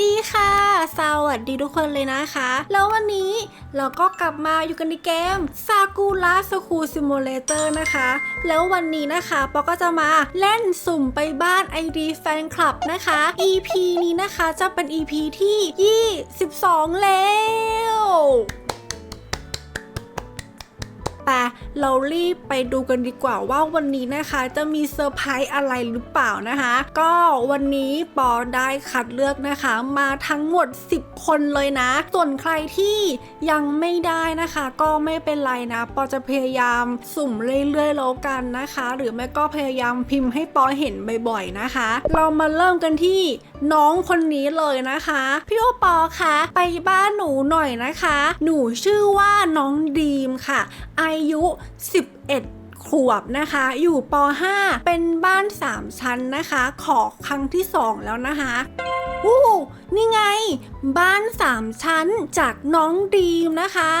ดีค่ะ สวัสดีทุกคนเลยนะคะ แล้ววันนี้เราก็กลับมาอยู่กันในเกม Sakura School Simulator นะคะ แล้ววันนี้นะคะปอก็จะมาเล่นสุ่มไปบ้าน ID Fan Club นะคะ EP นี้นะคะจะเป็น EP ที่ 22 แล้ว แต่เรารีบไปดูกันดีกว่าว่าวันนี้นะคะจะมีเซอร์ไพรส์อะไรหรือเปล่านะคะ ก็วันนี้ปอได้คัดเลือกนะคะ มาทั้งหมด 10 คนเลยนะ ส่วนใครที่ยังไม่ได้นะคะ ก็ไม่เป็นไรนะ ปอจะพยายามสุ่มเรื่อยๆแล้วกันนะคะ หรือไม่ก็พยายามพิมพ์ให้ปอเห็นบ่อยๆนะคะ เรามาเริ่มกันที่ น้องคนนี้เลยนะคะ พี่โอปอคะไปบ้านหนูหน่อยนะคะ หนูชื่อว่าน้องดีมค่ะ อายุ 11ขวบนะคะ อยู่ป .5 เป็นบ้าน 3 ชั้นนะคะ ขอครั้งที่ 2 แล้วนะคะอู้นี่ไง บ้าน 3 ชั้นจากน้องดีมนะคะ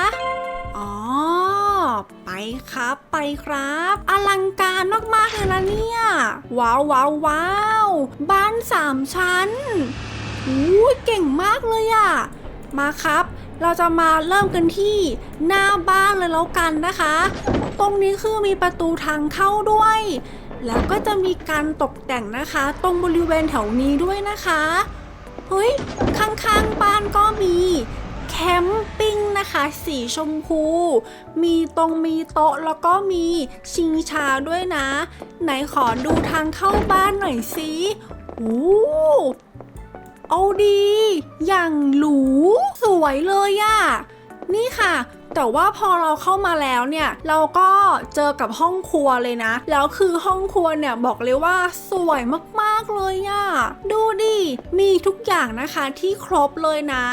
อ๋อ ไปครับไปครับ อลังการมากๆเลยนะเนี่ย ว้าวว้าวว้าวบ้าน3ชั้นอู้ยเก่งมากเลยอะมาครับ เราจะมาเริ่มกันที่หน้าบ้านเลยแล้วกันนะคะ ตรงนี้คือมีประตูทางเข้าด้วย แล้วก็จะมีการตกแต่งนะคะ ตรงบริเวณแถวนี้ด้วยนะคะ เฮ้ย ข้างๆบ้านก็มี แคมปิ้งนะคะ สีชมพู มีตรงมีโต๊ะแล้วก็มีชิงชาด้วยนะ ไหนขอดูทางเข้าบ้านหน่อยสิอู้เอาดี อย่างหรู สวยเลยอะ นี่ค่ะแต่ว่าพอเราเข้ามาแล้วเนี่ย เราก็เจอกับห้องครัวเลยนะ แล้วคือห้องครัวเนี่ยบอกเลยว่าสวยมากๆเลยอะดูดิ มีทุกอย่างนะคะที่ครบเลยนะ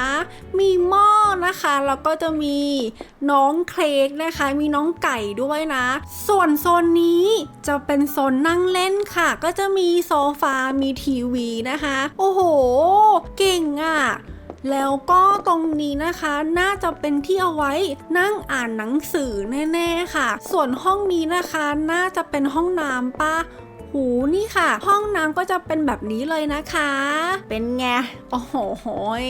มีหม้อนะคะ แล้วก็จะมีน้องเค้กนะคะ มีน้องไก่ด้วยนะ ส่วนโซนนี้จะเป็นโซนนั่งเล่นค่ะ ก็จะมีโซฟา มีทีวีนะคะ โอ้โห เก่งอะ่ะ แล้วก็ตรงนี้นะคะน่าจะเป็นที่เอาไว้นั่งอ่านหนังสือแน่ๆค่ะ ส่วนห้องนี้นะคะน่าจะเป็นห้องน้ำป้าหูนี่ค่ะ ห้องน้ำก็จะเป็นแบบนี้เลยนะคะ เป็นไง โอ้โหโหย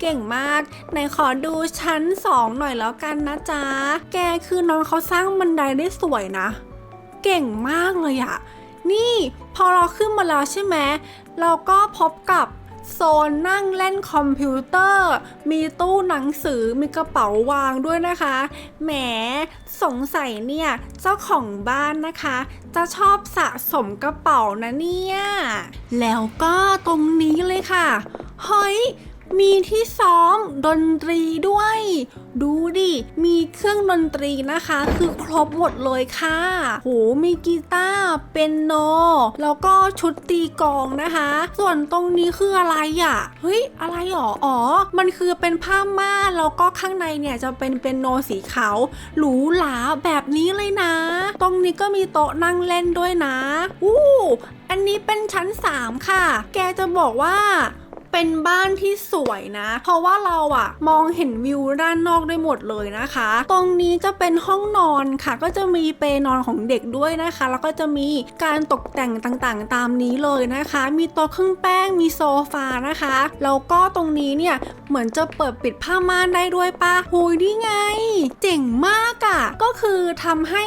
เก่งมากไหนขอดูชั้นสองหน่อยแล้วกันนะจ๊ะ แกคือน้องเขาสร้างบันไดได้สวยนะ เก่งมากเลยอะนี่พอเราขึ้นมาแล้วใช่ไหมเราก็พบกับ โซนนั่งเล่นคอมพิวเตอร์ มีตู้หนังสือมีกระเป๋าวางด้วยนะคะ แหมสงสัยเนี่ยเจ้าของบ้านนะคะ จะชอบสะสมกระเป๋านะเนี่ย แล้วก็ตรงนี้เลยค่ะเฮ้ย มีที่ซ้อมดนตรีด้วย ดูดิ มีเครื่องดนตรีนะคะ คือครบหมดเลยค่ะ โห มีกีตาร์เป็นโน แล้วก็ชุดตีกลองนะคะ ส่วนตรงนี้คืออะไรอะ เฮ้ย อะไรหรอ อ๋อ มันคือเป็นผ้าม่านแล้วก็ข้างในเนี่ยจะเป็นเป็นโนสีขาวหรูหราแบบนี้เลยนะ ตรงนี้ก็มีโต๊ะนั่งเล่นด้วยนะ อู้ อันนี้เป็นชั้น 3 ค่ะ แกจะบอกว่า เป็นบ้านที่สวยนะ เพราะว่าเราอะมองเห็นวิวด้านนอกได้หมดเลยนะคะ ตรงนี้จะเป็นห้องนอนค่ะ ก็จะมีเปนอนของเด็กด้วยนะคะ แล้วก็จะมีการตกแต่งต่างๆ ตามนี้เลยนะคะ มีโต๊ะเครื่องแป้งมีโซฟานะคะแล้วก็ตรงนี้เนี่ยเหมือนจะเปิดปิดผ้าม่านได้ด้วยปะหุยนี่ไง เจ๋งมากอะก็คือทำให้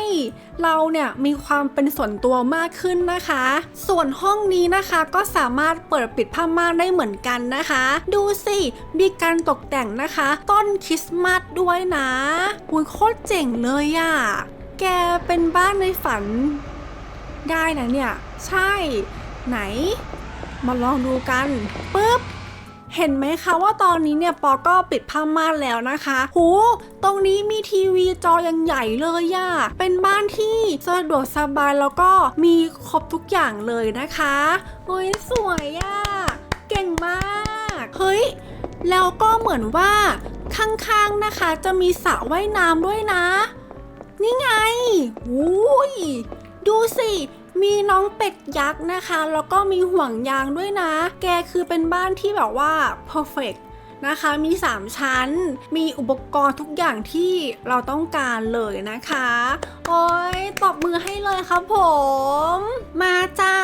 เราเนี่ยมีความเป็นส่วนตัวมากขึ้นนะคะ ส่วนห้องนี้นะคะก็สามารถเปิดปิดผ้าม่านได้เหมือนกันนะคะ ดูสิมีการตกแต่งนะคะ ต้นคริสต์มาสด้วยนะอุ้ยโคตรเจ๋งเลยอะ่ะแกเป็นบ้านในฝัน ได้นะเนี่ย ใช่ ไหน มาลองดูกันปึ๊บ เห็นไหมคะว่าตอนนี้เนี่ยปอก็ปิดผ้าม่านแล้วนะคะหูตรงนี้มีทีวีจอยังใหญ่เลยอะเป็นบ้านที่สะดวกสบายแล้วก็มีครบทุกอย่างเลยนะคะโอ้ยสวยอะเก่งมาก เฮ้ย แล้วก็เหมือนว่าข้างๆนะคะ จะมีสระว่ายน้ำด้วยนะ นี่ไงอุ้ยดูสิ มีน้องเป็ดยักษ์นะคะ แล้วก็มีห่วงยางด้วยนะ แกคือเป็นบ้านที่แบบว่า perfect นะคะ มี 3 ชั้น มีอุปกรณ์ทุกอย่างที่เราต้องการเลยนะคะ โอ้ยตบมือให้เลยครับผม มาจ้า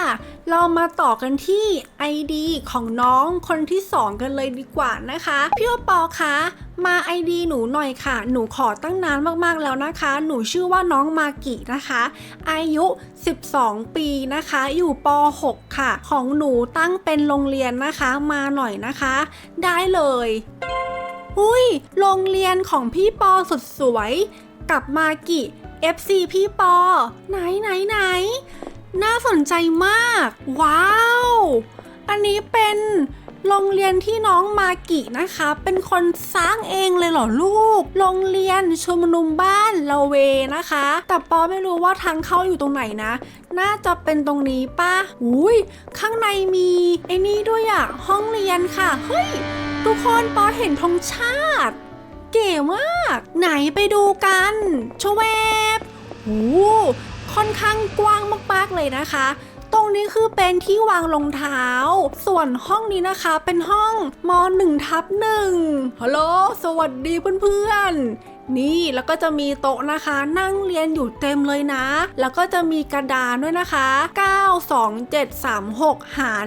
เรามาต่อกันที่ ID ของน้องคนที่ 2 กันเลยดีกว่านะคะ พี่โอปอคะมา ID หนูหน่อยค่ะ หนูขอตั้งนานมากๆแล้วนะคะ หนูชื่อว่าน้องมากินะคะ อายุ 12 ปีนะคะ อยู่ป .6 ค่ะ ของหนูตั้งเป็นโรงเรียนนะคะ มาหน่อยนะคะ ได้เลยอุ้ย โรงเรียนของพี่ปอสุดสวย กับมากิ FC พี่ปอ ไหนไหนไหน น่าสนใจมาก ว้าว อันนี้เป็นโรงเรียนที่น้องมากินะคะ เป็นคนสร้างเองเลยเหรอลูก โรงเรียนชุมนุมบ้านละเวนะคะ แต่ปอไม่รู้ว่าทางเข้าอยู่ตรงไหนนะ น่าจะเป็นตรงนี้ป่ะอุ้ยข้างในมีไอ้นี่ด้วยอะห้องเรียนค่ะ เฮ้ย ทุกคนปอเห็นธงชาติ เก๋มาก ไหนไปดูกันชวบโอ้ ค่อนข้างกว้างมากๆเลยนะคะ ตรงนี้คือเป็นที่วางรองเท้า ส่วนห้องนี้นะคะเป็นห้องม1ทับหนึ่งฮัลโหลสวัสดีเพื่อนๆ นี่แล้วก็จะมีโต๊ะนะคะ นั่งเรียนอยู่เต็มเลยนะ แล้วก็จะมีกระดานด้วยนะคะ 92736 หาร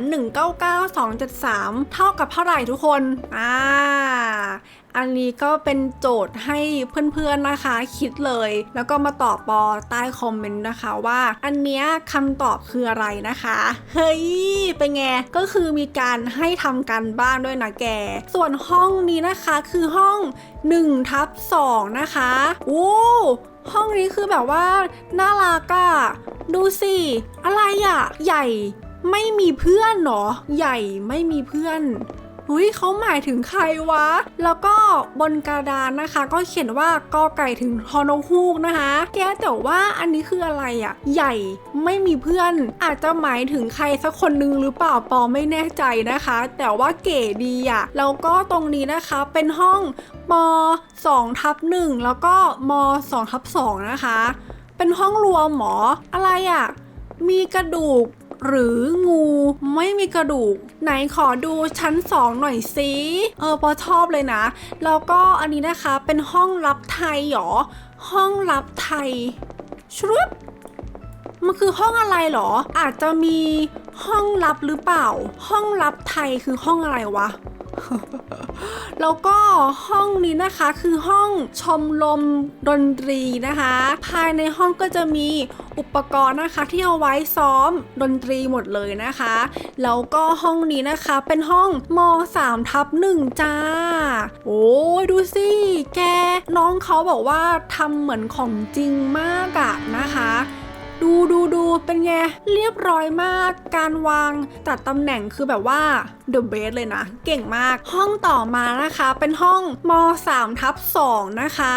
199273 เท่ากับเท่าไหร่ทุกคน อ่า อันนี้ก็เป็นโจทย์ให้เพื่อนๆนะคะคิดเลย แล้วก็มาตอบปอใต้คอมเมนต์นะคะว่า อันเนี้ยคำตอบคืออะไรนะคะ เฮ้ยเป็นไงก็คือมีการให้ทำกันบ้านด้วยนะแก ส่วนห้องนี้นะคะคือห้อง1ทับ2นะคะโอ้ห้องนี้คือแบบว่าน่ารักอะดูสิอะไรอะใหญ่ไม่มีเพื่อนเหรอใหญ่ไม่มีเพื่อน อุ้ยเขาหมายถึงใครวะ แล้วก็บนกระดานนะคะ ก็เขียนว่ากอไก่ถึงฮอนกฮูกนะคะ แกแต่ว่าอันนี้คืออะไรอะ่ะใหญ่ไม่มีเพื่อนอาจจะหมายถึงใครสักคนนึงหรือเปล่าปอไม่แน่ใจนะคะ แต่ว่าเก๋ดีอะ่ะแล้วก็ตรงนี้นะคะเป็นห้องม2ทับ1แล้วก็ม2ทับ2นะคะ เป็นห้องรวมหมออะไรอะ่ะ มีกระดูก หรืองูไม่มีกระดูก ไหนขอดูชั้นสองหน่อยสิเออปอชอบเลยนะ แล้วก็อันนี้นะคะเป็นห้องรับไทยหรอ ห้องรับไทยชุบมันคือห้องอะไรหรอ อาจจะมีห้องลับหรือเปล่า ห้องรับไทยคือห้องอะไรวะ แล้วก็ห้องนี้นะคะคือห้องชมรมดนตรีนะคะ ภายในห้องก็จะมีอุปกรณ์นะคะที่เอาไว้ซ้อมดนตรีหมดเลยนะคะ แล้วก็ห้องนี้นะคะเป็นห้องม3ทับ1จ้า โอ้ยดูสิ แกน้องเขาบอกว่าทำเหมือนของจริงมากอะนะคะ ดูดูดูเป็นไง เรียบร้อยมาก การวางจัดตำแหน่งคือแบบว่า The best เลยนะ เก่งมาก ห้องต่อมานะคะ เป็นห้องม3ทับ2นะคะ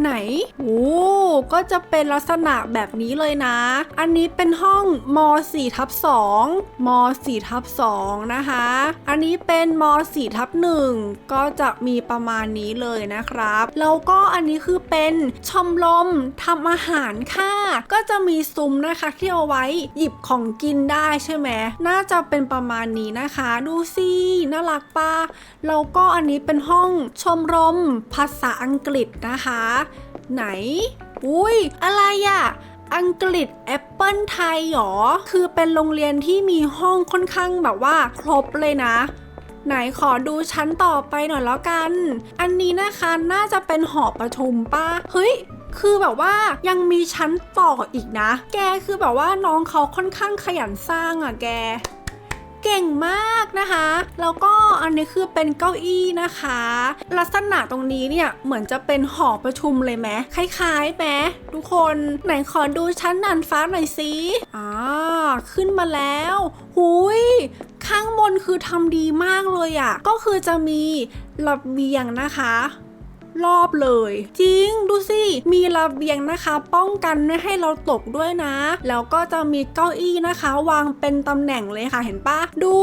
ไหน โอ้ ก็จะเป็นลักษณะแบบนี้เลยนะ อันนี้เป็นห้องม4ทับ2ม4ทับ2นะคะ อันนี้เป็นม4ทับ1ก็จะมีประมาณนี้เลยนะครับ แล้วก็อันนี้คือเป็นชมรมทำอาหารค่ะ ก็จะมีซุ้มนะคะที่เอาไว้หยิบของกินได้ใช่ไหม น่าจะเป็นประมาณนี้นะคะ ดูสิน่ารักป้าแล้วก็อันนี้เป็นห้องชมรมภาษาอังกฤษนะคะ ไหน อุ้ย อะไรอะอังกฤษแอปเปิลไทยหรอ คือเป็นโรงเรียนที่มีห้องค่อนข้างแบบว่า ครบเลยนะ ไหนขอดูชั้นต่อไปหน่อยแล้วกัน อันนี้นะคะน่าจะเป็นหอประชุมป้าเฮ้ยคือแบบว่ายังมีชั้นต่ออีกนะ แกคือแบบว่าน้องเขาค่อนข้างขยันสร้างอะแก เก่งมากนะคะ แล้วก็อันนี้คือเป็นเก้าอี้นะคะ ลักษณะตรงนี้เนี่ยเหมือนจะเป็นหอประชุมเลยไหมคล้ายๆไหมทุกคนไหนขอดูชั้นนันฟ้าหน่อยสิอ่าขึ้นมาแล้วหุยข้างบนคือทำดีมากเลยอะ่ะ ก็คือจะมีระเบียงนะคะ รอบเลย จริงดูสิ มีระเบียงนะคะ ป้องกันไม่ให้เราตกด้วยนะ แล้วก็จะมีเก้าอี้นะคะ วางเป็นตำแหน่งเลยค่ะเห็นปะดู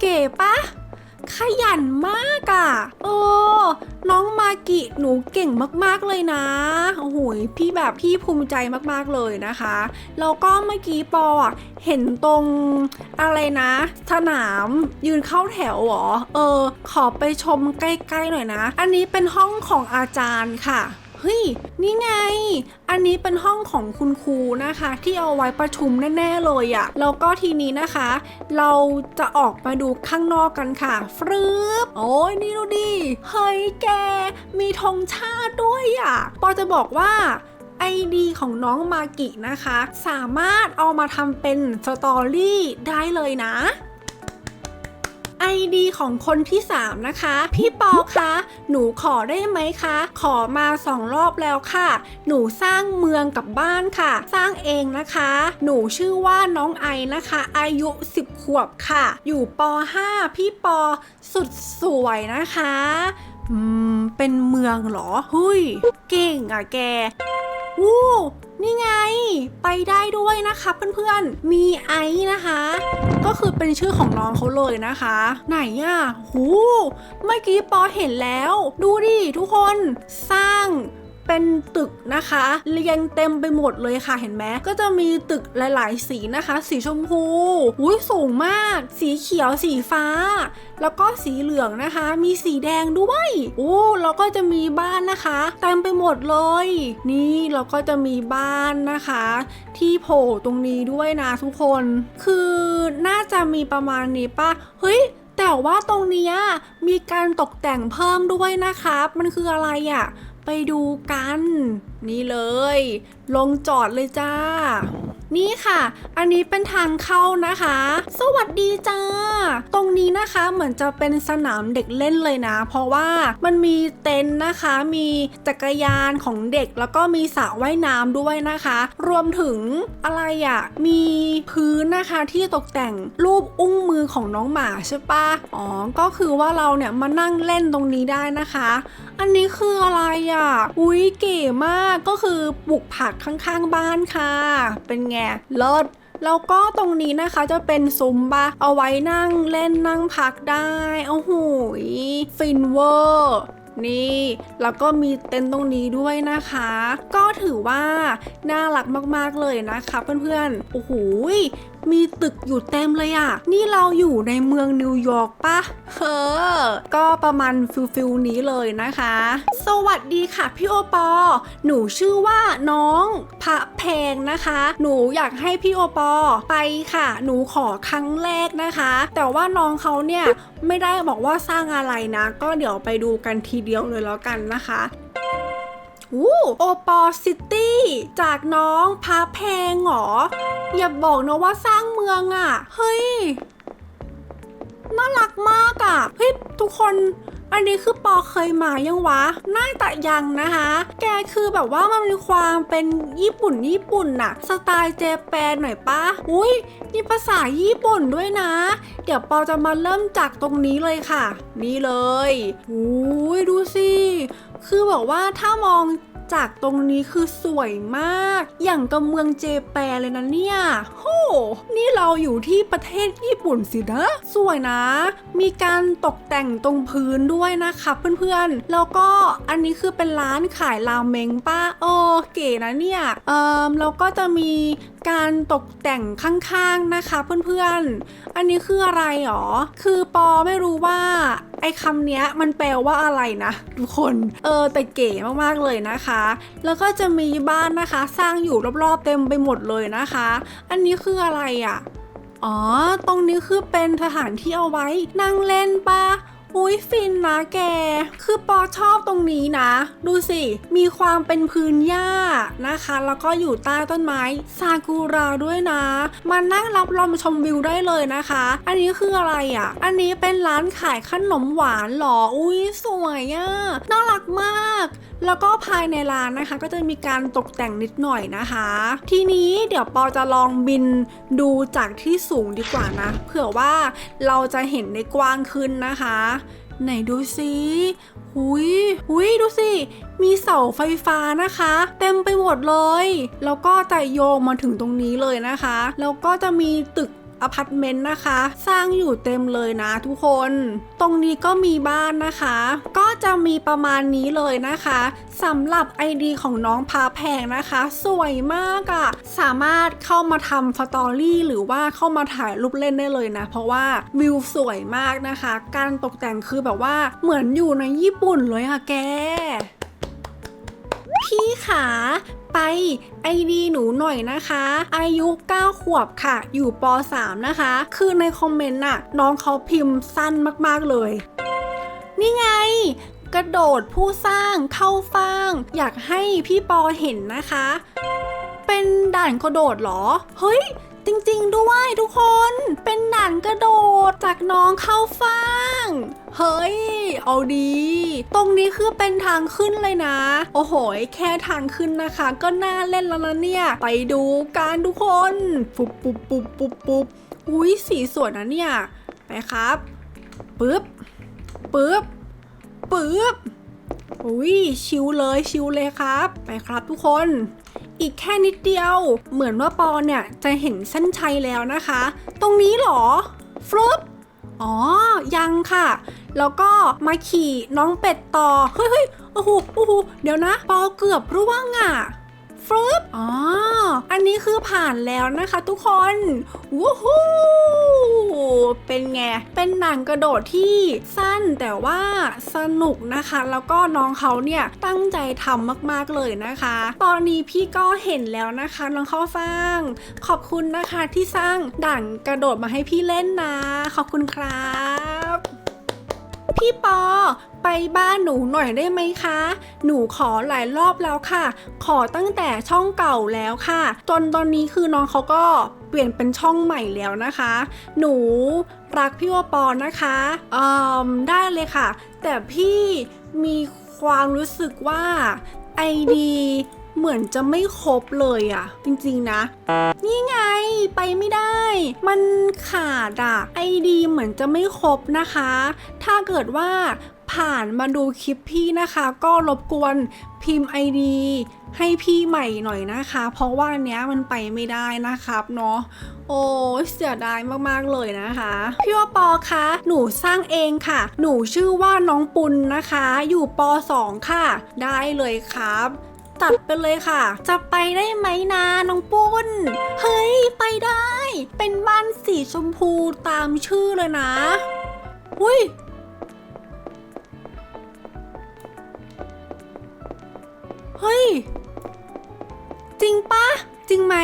เก๋ปะ ขยันมากอะ่ะเออน้องมากิหนูเก่งมากๆเลยนะโอ้โหพี่แบบพี่ภูมิใจมากๆเลยนะคะแล้วก็เมื่อกี้ปอเห็นตรงอะไรนะ สนามยืนเข้าแถวเหรอ เออ ขอไปชมใกล้ๆหน่อยนะ อันนี้เป็นห้องของอาจารย์ค่ะ เฮ้ย นี่ไง อันนี้เป็นห้องของคุณครูนะคะ ที่เอาไว้ประชุมแน่ๆเลยอะแล้วก็ทีนี้นะคะ เราจะออกมาดูข้างนอกกันค่ะ ฟรึบโอ้ยนี่ดูดิ เฮ้ยแก มีธงชาติด้วยอะ่ะปอจะบอกว่าไอดีของน้องมากินะคะ สามารถเอามาทำเป็นสตอรี่ได้เลยนะ ID ของคนที่ 3 นะคะ พี่ปอคะหนูขอได้ไหมคะ ขอมาสองรอบแล้วค่ะ หนูสร้างเมืองกับบ้านค่ะ สร้างเองนะคะ หนูชื่อว่าน้องไอนะคะ อายุ 10 ขวบค่ะ อยู่ป .5 พี่ปอสุดสวยนะคะอืมเป็นเมืองเหรอ หุยเก่งอะแกวู้ นี่ไง ไปได้ด้วยนะคะเพื่อนๆ มีไอซ์นะคะ ก็คือเป็นชื่อของน้องเขาเลยนะคะ ไหนอะหู เมื่อกี้ปอเห็นแล้ว ดูดิทุกคน สร้าง เป็นตึกนะคะ เรียงเต็มไปหมดเลยค่ะเห็นไหมก็จะมีตึกหลาย ๆ สีนะคะ สีชมพูอุ้ยสูงมาก สีเขียวสีฟ้า แล้วก็สีเหลืองนะคะ มีสีแดงด้วยโอ้แล้วก็จะมีบ้านนะคะเต็มไปหมดเลย นี่เราก็จะมีบ้านนะคะ ที่โผล่ตรงนี้ด้วยนะทุกคน คือน่าจะมีประมาณนี้ป่ะเฮ้ยแต่ว่าตรงนี้มีการตกแต่งเพิ่มด้วยนะครับ มันคืออะไรอะ่ะ ไปดูกัน นี่เลย ลงจอดเลยจ้า นี่ค่ะ อันนี้เป็นทางเข้านะคะ สวัสดีจ้า ตรงนี้นะคะเหมือนจะเป็นสนามเด็กเล่นเลยนะ เพราะว่ามันมีเต็นท์นะคะ มีจักรยานของเด็กแล้วก็มีสระว่ายน้ำด้วยนะคะ รวมถึงอะไรอะ่ะ มีพื้นนะคะที่ตกแต่งรูปอุ้งมือของน้องหมาใช่ปะอ๋อ ก็คือว่าเราเนี่ยมานั่งเล่นตรงนี้ได้นะคะ อันนี้คืออะไรอะ่ะ อุ้ยเก๋มากก็คือปลูกผักข้างๆบ้านค่ะ เป็นไงเลิศแล้วก็ตรงนี้นะคะจะเป็นซุ้มบาเอาไว้นั่งเล่นนั่งพักได้โอ้โหฟินเวอร์นี่ แล้วก็มีเต็นท์ตรงนี้ด้วยนะคะ ก็ถือว่า น่ารักมากๆเลยนะคะเพื่อนๆ โอ้โห มีตึกอยู่เต็มเลยอะ่ะนี่เราอยู่ในเมืองนิวยอร์กปะเออก็ประมาณฟิลฟิลนี้เลยนะคะ สวัสดีค่ะพี่โอปอ หนูชื่อว่าน้องพระแพงนะคะ หนูอยากให้พี่โอปอไปค่ะ หนูขอครั้งแรกนะคะ แต่ว่าน้องเขาเนี่ยไม่ได้บอกว่าสร้างอะไรนะ ก็เดี๋ยวไปดูกันทีเดียวเลยแล้วกันนะคะ โอปอซิตี้ จากน้องพาแพงเหรอ อย่าบอกนะว่าสร้างเมืองอะ่ะ เฮ้ย น่ารักมากอะ่ะ เฮ้ย ทุกคน อันนี้คือปอเคยมายังวะ น่าตะยังนะคะ แกคือแบบว่ามันมีความเป็นญี่ปุ่นญี่ปุ่นน่ะ สไตล์เจแปนหน่อยปะอุ้ยมีภาษาญี่ปุ่นด้วยนะ เดี๋ยวปอจะมาเริ่มจากตรงนี้เลยค่ะ นี่เลยอุ้ยดูสิ คือบอกว่าถ้ามอง จากตรงนี้คือสวยมาก อย่างกับเมืองเจแปนเลยนะเนี่ย โห นี่เราอยู่ที่ประเทศญี่ปุ่นสินะ สวยนะ มีการตกแต่งตรงพื้นด้วยนะคะเพื่อนๆ แล้วก็อันนี้คือเป็นร้านขายราเมงป้าเออเก๋นะเนี่ย เอ่อแล้วก็จะมีการตกแต่งข้างๆนะคะเพื่อนๆ อันนี้คืออะไรหรอ คือปอไม่รู้ว่าไอ้คำนี้มันแปลว่าอะไรนะ ทุกคน เออแต่เก๋มากๆเลยนะคะแล้วก็จะมีบ้านนะคะ สร้างอยู่รอบๆเต็มไปหมดเลยนะคะ อันนี้คืออะไรอะ่ะ อ๋อ ตรงนี้คือเป็นสถานที่เอาไว้นั่งเล่นปะ อุ้ยฟินนะแก คือปอชอบตรงนี้นะ ดูสิ มีความเป็นพื้นหญ้านะคะ แล้วก็อยู่ใต้ต้นไม้ซากุระด้วยนะ มานั่งรับลมชมวิวได้เลยนะคะ อันนี้คืออะไรอะ่ะ อันนี้เป็นร้านขายขนมหวานหรอ อุ้ยสวยอะ่ะ น่ารักมาก แล้วก็ภายในร้านนะคะ ก็จะมีการตกแต่งนิดหน่อยนะคะ ทีนี้เดี๋ยวปอจะลองบินดูจากที่สูงดีกว่านะ เผื่อว่าเราจะเห็นได้กว้างขึ้นนะคะ ไหนดูสิหุยหุยดูสิ มีเสาไฟฟ้านะคะ เต็มไปหมดเลย แล้วก็จะโยงมาถึงตรงนี้เลยนะคะ แล้วก็จะมีตึกอพาร์ตเมนต์นะคะ สร้างอยู่เต็มเลยนะทุกคน ตรงนี้ก็มีบ้านนะคะ ก็ จะมีประมาณนี้เลยนะคะสำหรับ ID ของน้องพาแพงนะคะ สวยมากอะ่ะ สามารถเข้ามาทำสตอรี่หรือว่าเข้ามาถ่ายรูปเล่นได้เลยนะ เพราะว่าวิวสวยมากนะคะ การตกแต่งคือแบบว่าเหมือนอยู่ในญี่ปุ่นเลยค่ะแก พี่ขาไปไอดีหนูหน่อยนะคะ อายุ 9 ขวบค่ะ อยู่ป .3 นะคะ คือในคอมเมนต์น่ะ น้องเขาพิมพ์สั้นมากๆเลย นี่ไง กระโดดผู้สร้างเข้าฟาง อยากให้พี่ปอเห็นนะคะ เป็นด่านกระโดดเหรอ เฮ้ย จริงๆด้วยทุกคน เป็นด่านกระโดดจากน้องเข้าฟางเฮ้ย เอาดี ตรงนี้คือเป็นทางขึ้นเลยนะ โอ้โห แค่ทางขึ้นนะคะ ก็น่าเล่นแล้วนะเนี่ย ไปดูกันทุกคน ปุ๊บปุ๊บปุ๊บปุ๊บปุ๊บอุ้ยสีสวยนะเนี่ย ไปครับ ปึ๊บ ปึ๊บปึ๊บอุ้ยชิวเลยชิวเลยครับ ไปครับทุกคน อีกแค่นิดเดียว เหมือนว่าปอเนี่ยจะเห็นเส้นชัยแล้วนะคะ ตรงนี้เหรอฟลุปอ๋อ ยังค่ะ แล้วก็มาขี่น้องเป็ดต่อ เฮ้ยเฮ้ยโอ้โหโอ้โหเดี๋ยวนะ ปอเกือบร่วงอะ ฟลุปอ๋อ อันนี้คือผ่านแล้วนะคะทุกคนวู้ฮู้เป็นไง เป็นหนังกระโดดที่สั้นแต่ว่าสนุกนะคะ แล้วก็น้องเขาเนี่ยตั้งใจทำมากๆเลยนะคะ ตอนนี้พี่ก็เห็นแล้วนะคะน้องเข้าฟังขอบคุณนะคะที่สร้างด่านกระโดดมาให้พี่เล่นนะ ขอบคุณครับ พี่ปอ ไปบ้านหนูหน่อยได้ไหมคะ หนูขอหลายรอบแล้วค่ะ ขอตั้งแต่ช่องเก่าแล้วค่ะ จนตอนนี้คือน้องเขาก็เปลี่ยนเป็นช่องใหม่แล้วนะคะ หนูรักพี่วปอนะคะเอ่มได้เลยค่ะ แต่พี่มีความรู้สึกว่าไอดี เหมือนจะไม่ครบเลยอะจริงๆนะ นี่ไงไปไม่ได้ มันขาดอะไอดีเหมือนจะไม่ครบนะคะ ถ้าเกิดว่าผ่านมาดูคลิปพี่นะคะ ก็รบกวนพิมพ์ ID ให้พี่ใหม่หน่อยนะคะ เพราะว่าเนี้ยมันไปไม่ได้นะครับเนาะโอ้เสียดายมากๆเลยนะคะ พี่ว่าปอคะหนูสร้างเองค่ะ หนูชื่อว่าน้องปุณนะคะ อยู่ป .2 ค่ะ ได้เลยครับ ตัดไปเลยค่ะ จะไปได้ไหมนะน้องปุ้น เฮ้ย ไปได้ เป็นบ้านสีชมพูตามชื่อเลยนะ อุ้ยเฮ้ย จริงปะจริงไหม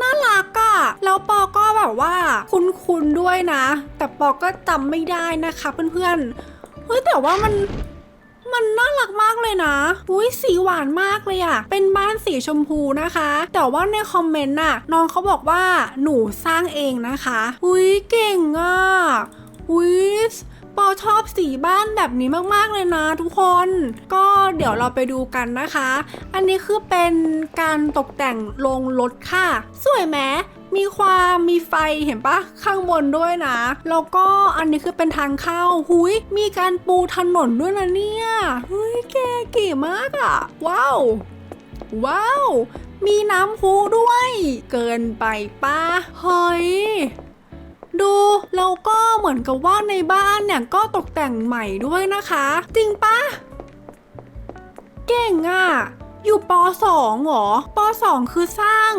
น่ารักอะแล้วปอก็แบบว่าคุ้นๆด้วยนะ แต่ปอก็จำไม่ได้นะคะเพื่อนๆเฮ้ยแต่ว่ามัน มันน่ารักมากเลยนะ อุ้ยสีหวานมากเลยอะเป็นบ้านสีชมพูนะคะ แต่ว่าในคอมเมนต์น่ะน้องเขาบอกว่าหนูสร้างเองนะคะ อุ้ยเก่งอะอุ้ยปอชอบสีบ้านแบบนี้มากๆเลยนะทุกคน ก็เดี๋ยวเราไปดูกันนะคะ อันนี้คือเป็นการตกแต่งโรงรถค่ะ สวยไหม มีความมีไฟเห็นปะข้างบนด้วยนะแล้วก็อันนี้คือเป็นทางเข้าหุยมีการปูถนนด้วยนะเนี่ยเฮ้ยแกเก๋มากอะว้าว ว้าว มีน้ำพุด้วย เกินไปป้าเฮ้ยดูแล้วก็เหมือนกับว่าในบ้านเนี่ยก็ตกแต่งใหม่ด้วยนะคะ จริงปะเก่งอะ่ะ อยู่ป .2 เหรอป .2 คือสร้าง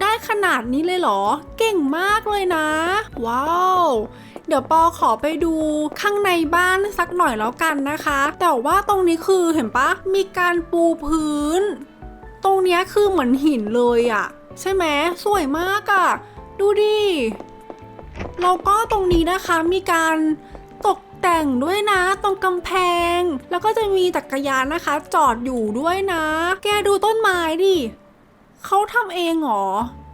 ได้ขนาดนี้เลยเหรอ เก่งมากเลยนะ ว้าวเดี๋ยวปอขอไปดูข้างในบ้านสักหน่อยแล้วกันนะคะ แต่ว่าตรงนี้คือเห็นปะมีการปูพื้น ตรงนี้คือเหมือนหินเลยอะ่ะ ใช่ไหมสวยมากอะ่ะ ดูดิแล้วก็ตรงนี้นะคะมีการตกแต่งด้วยนะ ตรงกำแพง แล้วก็จะมีจักรยานนะคะ จอดอยู่ด้วยนะ แกดูต้นไม้ดิ เขาทำเองเหรอ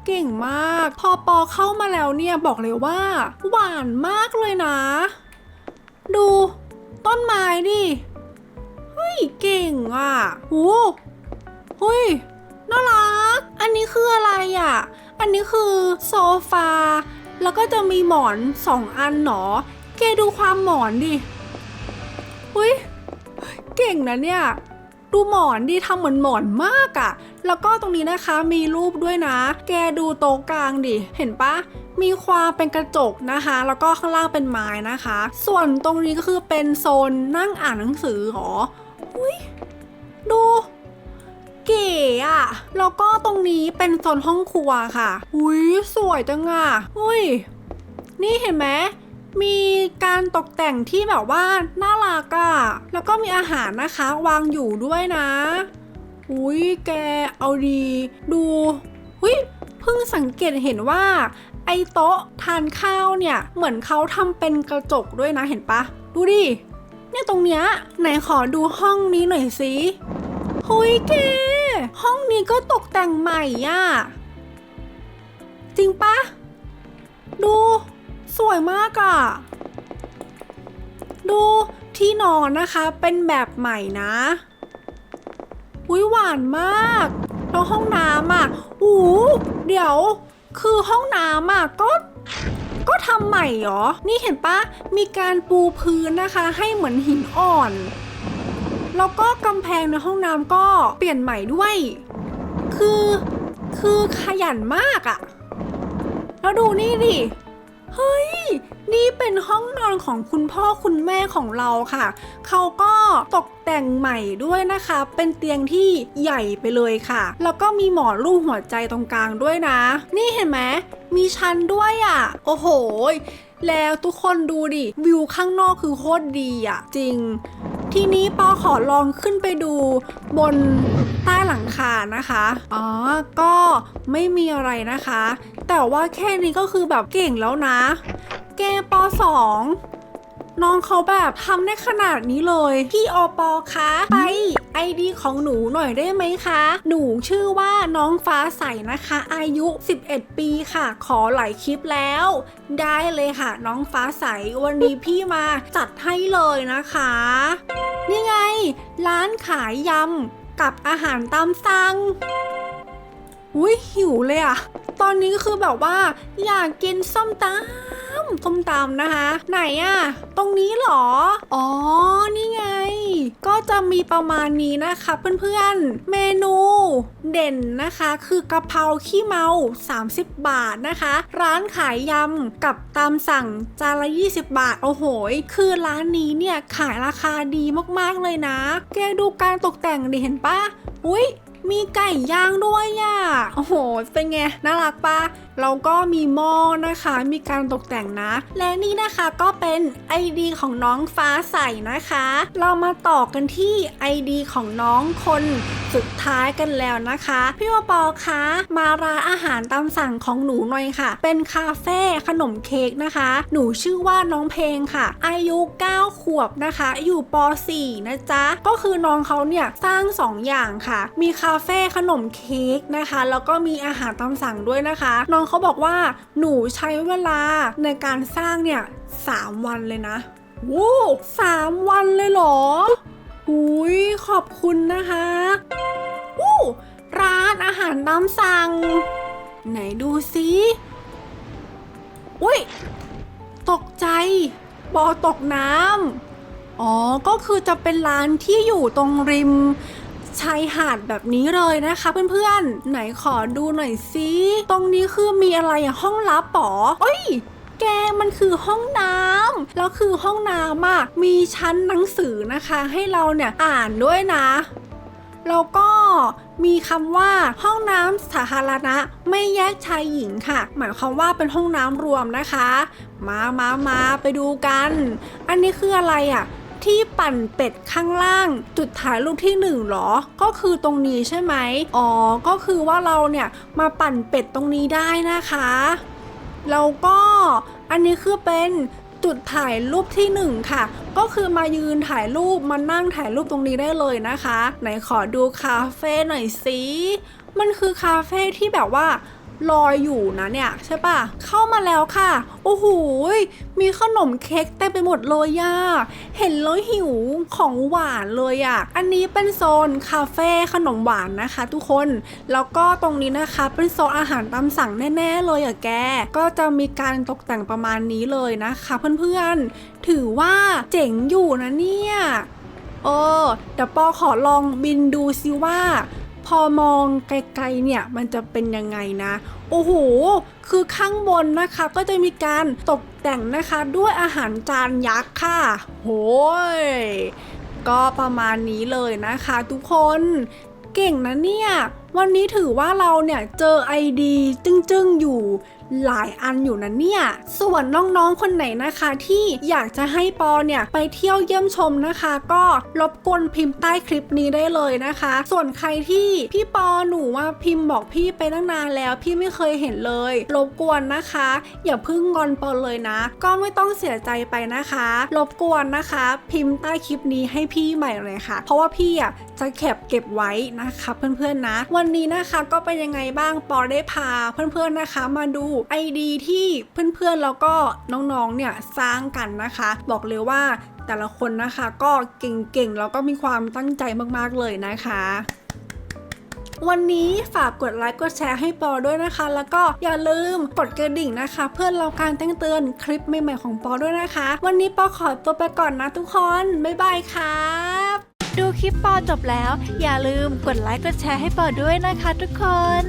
เก่งมาก พอปอเข้ามาแล้วเนี่ยบอกเลยว่า หวานมากเลยนะ ดู ต้นไม้ดิเฮ้ยเก่งอะโอ้เฮ้ยน่ารัก อันนี้คืออะไรอะ อันนี้คือโซฟา แล้วก็จะมีหมอนสองอันหนอแกดูความหมอนดิอุ้ยเก่งนะเนี่ย ดูหมอนดิทำเหมือนหมอนมากอะ แล้วก็ตรงนี้นะคะมีรูปด้วยนะ แกดูโต๊ะกลางดิ เห็นปะมีความเป็นกระจกนะคะ แล้วก็ข้างล่างเป็นไม้นะคะ ส่วนตรงนี้ก็คือเป็นโซนนั่งอ่านหนังสือหรอ อุ้ยดู เก๋อะแล้วก็ตรงนี้เป็นโซนห้องครัวค่ะ อุ้ยสวยจังอะอุ้ย นี่เห็นไหมมีการตกแต่งที่แบบว่าน่ารักอะแล้วก็มีอาหารนะคะวางอยู่ด้วยนะ อุ้ยแกเอาดีดูอุ้ยเพิ่งสังเกตเห็นว่า ไอ้โต๊ะทานข้าวเนี่ย เหมือนเขาทำเป็นกระจกด้วยนะเห็นปะ ดูดิ เนี่ยตรงเนี้ยไหนขอดูห้องนี้หน่อยสิหุยแก ห้องนี้ก็ตกแต่งใหม่อะจริงปะ ดู สวยมากอะดูที่นอนนะคะเป็นแบบใหม่นะ อุ้ยหวานมากแล้วห้องน้ำอะอู้เดี๋ยว คือห้องน้ำอะก็ก็ทำใหม่เหรอ นี่เห็นปะ มีการปูพื้นนะคะให้เหมือนหินอ่อน แล้วก็กำแพงในห้องน้ำก็เปลี่ยนใหม่ด้วย คือ คือขยันมากอะแล้วดูนี่ดิ เฮ้ย นี่เป็นห้องนอนของคุณพ่อคุณแม่ของเราค่ะ เขาก็ตกแต่งใหม่ด้วยนะคะ เป็นเตียงที่ใหญ่ไปเลยค่ะ แล้วก็มีหมอนรูปหัวใจตรงกลางด้วยนะ นี่เห็นไหม มีชั้นด้วยอะ่ะ โอ้โห แล้วทุกคนดูดิ วิวข้างนอกคือโคตรดีอะ่ะ จริง ทีนี้ปอขอลองขึ้นไปดูบนใต้หลังคานะคะ อ๋อ ก็ไม่มีอะไรนะคะ แต่ว่าแค่นี้ก็คือแบบเก่งแล้วนะ เกปสองน้องเขาแบบทำได้ขนาดนี้เลย พี่อปอคะไปไอดีของหนูหน่อยได้ไหมคะ หนูชื่อว่าน้องฟ้าใสนะคะ อายุ 11 ปีค่ะ ขอหลายคลิปแล้ว ได้เลยค่ะ น้องฟ้าใสวันนี้พี่มาจัดให้เลยนะคะ นี่ไง ร้านขายยำกับอาหารตามสั่ง อุ้ยหิวเลยอะตอนนี้ก็คือแบบว่า อยากกินส้มตำส้มตำนะคะ ไหนอะตรงนี้หรอ อ๋อ นี่ไง ก็จะมีประมาณนี้นะคะเพื่อนๆ เมนูเด่นนะคะคือกะเพราขี้เมา 30 บาทนะคะ ร้านขายยำกับตามสั่งจานละ 20 บาท โอ้โหยคือร้านนี้เนี่ยขายราคาดีมากๆเลยนะ แกดูการตกแต่งดิเห็นปะอุ้ย มีไก่ย่างด้วยอะ โอ้โห เป็นไง น่ารักปะเราก็มีหม้อนะคะ มีการตกแต่งนะ และนี่นะคะก็เป็น ID ของน้องฟ้าใสนะคะ เรามาต่อกันที่ ID ของน้องคนสุดท้ายกันแล้วนะคะ พี่วปอคะมาร้านอาหารตามสั่งของหนูหน่อยค่ะ เป็นคาเฟ่ขนมเค้กนะคะ หนูชื่อว่าน้องเพลงค่ะ อายุ 9 ขวบนะคะ อยู่ป .4 นะจ๊ะ ก็คือน้องเขาเนี่ยสร้าง 2 อย่างค่ะ มีคาเฟ่ขนมเค้กนะคะ แล้วก็มีอาหารตามสั่งด้วยนะคะ น้องเขาบอกว่าหนูใช้เวลาในการสร้างเนี่ย3วันเลยนะวู้สามวันเลยเหรอหุยขอบคุณนะคะวู้ร้านอาหารตามสั่ง ไหนดูสิอุ้ยตกใจบอตกน้ำอ๋อ ก็คือจะเป็นร้านที่อยู่ตรงริม ชายหาดแบบนี้เลยนะคะเพื่อนๆ ไหนขอดูหน่อยสิตรงนี้คือมีอะไรอะห้องลับป๋อเอ้ยแกมันคือห้องน้ำแล้วคือห้องน้ำอะมีชั้นหนังสือนะคะ ให้เราเนี่ยอ่านด้วยนะแล้วก็มีคำว่าห้องน้ำสาธารณะไม่แยกชายหญิงค่ะ หมายความว่าเป็นห้องน้ำรวมนะคะ มามามาไปดูกัน อันนี้คืออะไรอะ่ะ ที่ปั่นเป็ดข้างล่าง จุดถ่ายรูปที่หนึ่งเหรอ ก็คือตรงนี้ใช่ไหมอ๋อ ก็คือว่าเราเนี่ยมาปั่นเป็ดตรงนี้ได้นะคะแล้วก็อันนี้คือเป็นจุดถ่ายรูปที่หนึ่งค่ะ ก็คือมายืนถ่ายรูปมานั่งถ่ายรูปตรงนี้ได้เลยนะคะ ไหนขอดูคาเฟ่หน่อยสิ มันคือคาเฟ่ที่แบบว่า ลอยอยู่นะเนี่ยใช่ปะเข้ามาแล้วค่ะ โอ้โหมีขนมเค้กเต็มไปหมดเลยย่าเห็นแล้วหิวของหวานเลยอะ่ะอันนี้เป็นโซนคาเฟ่ขนมหวานนะคะ ทุกคนแล้วก็ตรงนี้นะคะเป็นโซนอาหารตามสั่งแน่ ๆ เลยอะแก ก็จะมีการตกแต่งประมาณนี้เลยนะคะเพื่อนๆ ถือว่าเจ๋งอยู่นะเนี่ยเออเดี๋ยวปอขอลองบินดูซิว่า อมองไกลๆเนี่ยมันจะเป็นยังไงนะ โอ้โห คือข้างบนนะคะก็จะมีการตกแต่งนะคะด้วยอาหารจานยักษ์ค่ะ โหยก็ประมาณนี้เลยนะคะทุกคนเก่งนะเนี่ย วันนี้ถือว่าเราเนี่ยเจอไอดีจึ้งๆอยู่ หลายอันอยู่นะเนี่ย ส่วนน้องๆ คนไหนนะคะที่อยากจะให้ปอเนี่ยไปเที่ยวเยี่ยมชมนะคะ ก็รบกวนพิมพ์ใต้คลิปนี้ได้เลยนะคะ ส่วนใครที่พี่ปอหนูว่าพิมพ์บอกพี่ไปตั้งนานแล้ว พี่ไม่เคยเห็นเลย รบกวนนะคะ อย่าเพึ่งงอนปอเลยนะ ก็ไม่ต้องเสียใจไปนะคะ รบกวนนะคะ พิมพ์ใต้คลิปนี้ให้พี่ใหม่เลยค่ะ เพราะว่าพี่อะจะแคปเก็บไว้นะคะ เพื่อนๆนะ วันนี้นะคะก็เป็นยังไงบ้างปอได้พาเพื่อนๆนะคะ มาดูไอดีที่เพื่อนๆแล้วก็น้องๆเนี่ยสร้างกันนะคะ บอกเลยว่าแต่ละคนนะคะก็เก่งๆแล้วก็มีความตั้งใจมากๆเลยนะคะวันนี้ฝากกดไลค์กดแชร์ให้ปอด้วยนะคะ แล้วก็อย่าลืมกดกระดิ่งนะคะ เพื่อเราการแจ้งเตือนคลิปใหม่ๆของปอด้วยนะคะ วันนี้ปอขอตัวไปก่อนนะทุกคน บ๊ายบายครับ ดูคลิปปอจบแล้ว อย่าลืมกดไลค์กดแชร์ให้ปอด้วยนะคะทุกคน